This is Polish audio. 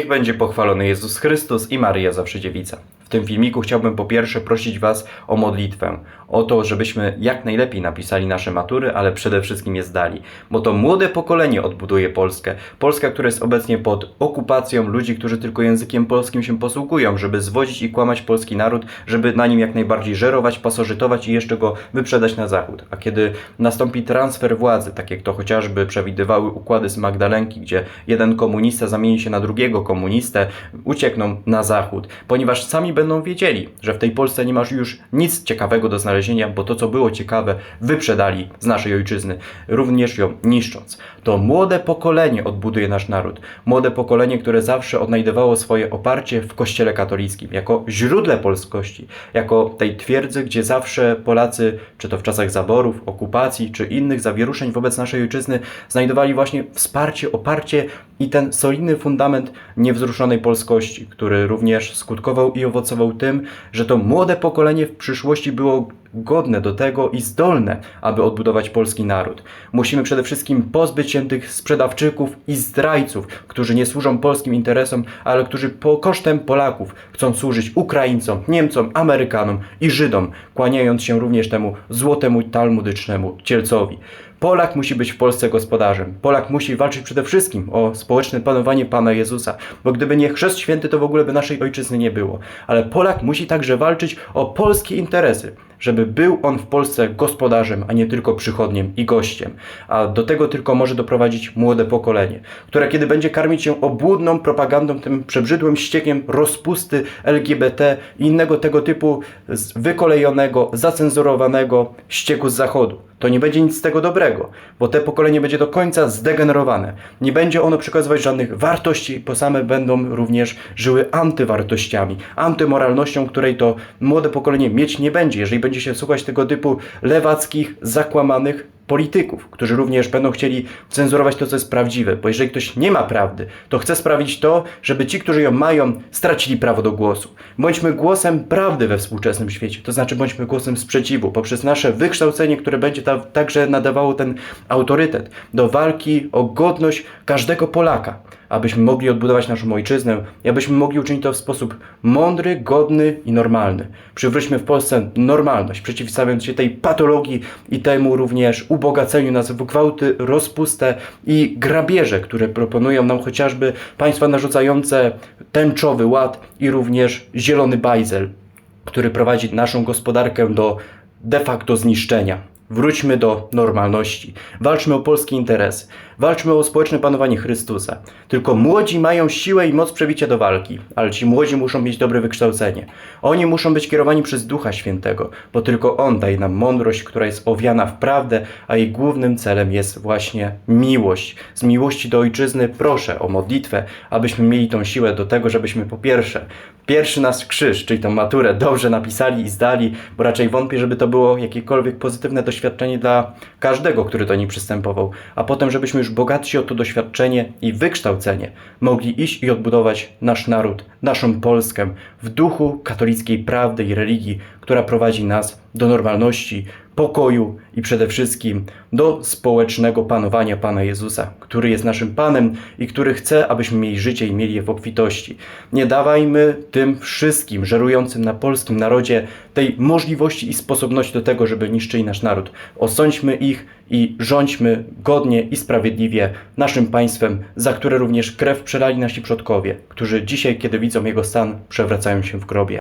Niech będzie pochwalony Jezus Chrystus i Maryja Zawsze Dziewica. W tym filmiku chciałbym po pierwsze prosić Was o modlitwę, o to, żebyśmy jak najlepiej napisali nasze matury, ale przede wszystkim je zdali, bo to młode pokolenie odbuduje Polskę. Polska, która jest obecnie pod okupacją ludzi, którzy tylko językiem polskim się posługują, żeby zwodzić i kłamać polski naród, żeby na nim jak najbardziej żerować, pasożytować i jeszcze go wyprzedać na zachód. A kiedy nastąpi transfer władzy, tak jak to chociażby przewidywały układy z Magdalenki, gdzie jeden komunista zamieni się na drugiego komunistę, uciekną na zachód, ponieważ sami będą wiedzieli, że w tej Polsce nie masz już nic ciekawego do znalezienia, bo to, co było ciekawe, wyprzedali z naszej ojczyzny, również ją niszcząc. To młode pokolenie odbuduje nasz naród. Młode pokolenie, które zawsze odnajdywało swoje oparcie w Kościele katolickim, jako źródle polskości, jako tej twierdzy, gdzie zawsze Polacy, czy to w czasach zaborów, okupacji, czy innych zawieruszeń wobec naszej ojczyzny, znajdowali właśnie wsparcie, oparcie i ten solidny fundament niewzruszonej polskości, który również skutkował i owocował tym, że to młode pokolenie w przyszłości było godne do tego i zdolne, aby odbudować polski naród. Musimy przede wszystkim pozbyć się tych sprzedawczyków i zdrajców, którzy nie służą polskim interesom, ale którzy po kosztem Polaków chcą służyć Ukraińcom, Niemcom, Amerykanom i Żydom, kłaniając się również temu złotemu talmudycznemu cielcowi. Polak musi być w Polsce gospodarzem. Polak musi walczyć przede wszystkim o społeczne panowanie Pana Jezusa, bo gdyby nie Chrzest Święty, to w ogóle by naszej ojczyzny nie było. Ale Polak musi także walczyć o polskie interesy, żeby był on w Polsce gospodarzem, a nie tylko przychodniem i gościem. A do tego tylko może doprowadzić młode pokolenie, które kiedy będzie karmić się obłudną propagandą, tym przebrzydłym ściekiem rozpusty LGBT i innego tego typu wykolejonego, zacenzurowanego ścieku z zachodu. To nie będzie nic z tego dobrego, bo te pokolenie będzie do końca zdegenerowane. Nie będzie ono przekazywać żadnych wartości, bo same będą również żyły antywartościami, antymoralnością, której to młode pokolenie mieć nie będzie, jeżeli będzie się słuchać tego typu lewackich, zakłamanych polityków, którzy również będą chcieli cenzurować to, co jest prawdziwe, bo jeżeli ktoś nie ma prawdy, to chce sprawić to, żeby ci, którzy ją mają, stracili prawo do głosu. Bądźmy głosem prawdy we współczesnym świecie, to znaczy bądźmy głosem sprzeciwu, poprzez nasze wykształcenie, które będzie ta, także nadawało ten autorytet do walki o godność każdego Polaka, abyśmy mogli odbudować naszą ojczyznę i abyśmy mogli uczynić to w sposób mądry, godny i normalny. Przywróćmy w Polsce normalność, przeciwstawiając się tej patologii i temu również ubogaceniu nas w gwałty, rozpustę i grabieże, które proponują nam chociażby państwa narzucające tęczowy ład i również zielony bajzel, który prowadzi naszą gospodarkę do de facto zniszczenia. Wróćmy do normalności. Walczmy o polskie interesy. Walczmy o społeczne panowanie Chrystusa. Tylko młodzi mają siłę i moc przebicia do walki, ale ci młodzi muszą mieć dobre wykształcenie. Oni muszą być kierowani przez Ducha Świętego, bo tylko On daje nam mądrość, która jest owiana w prawdę, a jej głównym celem jest właśnie miłość. Z miłości do ojczyzny proszę o modlitwę, abyśmy mieli tą siłę do tego, żebyśmy po pierwsze pierwszy nasz krzyż, czyli tą maturę, dobrze napisali i zdali, bo raczej wątpię, żeby to było jakiekolwiek pozytywne doświadczenie dla każdego, który do niej przystępował, a potem, żebyśmy już bogatsi o to doświadczenie i wykształcenie mogli iść i odbudować nasz naród, naszą Polskę w duchu katolickiej prawdy i religii, która prowadzi nas do normalności, pokoju i przede wszystkim do społecznego panowania Pana Jezusa, który jest naszym Panem i który chce, abyśmy mieli życie i mieli je w obfitości. Nie dawajmy tym wszystkim żerującym na polskim narodzie tej możliwości i sposobności do tego, żeby niszczyli nasz naród. Osądźmy ich i rządźmy godnie i sprawiedliwie naszym państwem, za które również krew przelali nasi przodkowie, którzy dzisiaj, kiedy widzą jego stan, przewracają się w grobie.